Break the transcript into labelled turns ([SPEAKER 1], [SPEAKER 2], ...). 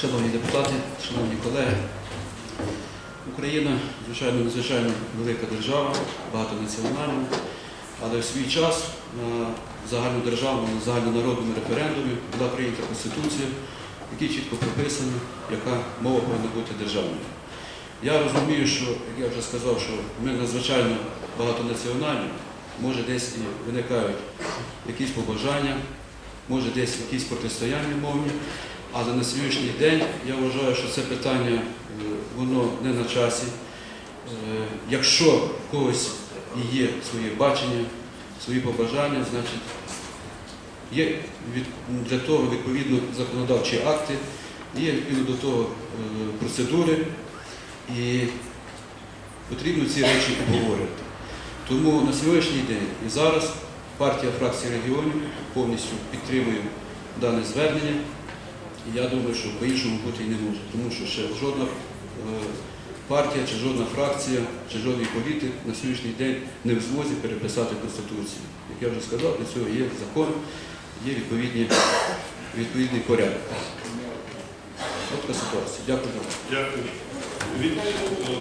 [SPEAKER 1] Шановні депутати, шановні колеги, Україна, звичайно, надзвичайно велика держава, багатонаціональна, але в свій час на загальнодержавному, на загальнонародному референдумі була прийнята Конституція, в якій чітко прописано, яка мова повинна бути державною. Я розумію, що, як я вже сказав, що ми надзвичайно багатонаціональні, може десь і виникають якісь побажання, може десь якісь протистояння мовні, але на сьогоднішній день я вважаю, що це питання е, воно не на часі. Е, Якщо в когось є своє бачення, свої побажання, значить є для того відповідно законодавчі акти, є відповідно до того е, процедури, і потрібно ці речі обговорювати. Тому на сьогоднішній день і зараз партія фракції регіонів повністю підтримує дане звернення. Я думаю, що по-іншому бути і не може, тому що ще жодна е, партія, чи жодна фракція, чи жодний політик на сьогоднішній день не в змозі переписати Конституцію. Як я вже сказав, для цього є закон, є відповідні, відповідний порядок. От така ситуація. Дякую.
[SPEAKER 2] Дякую.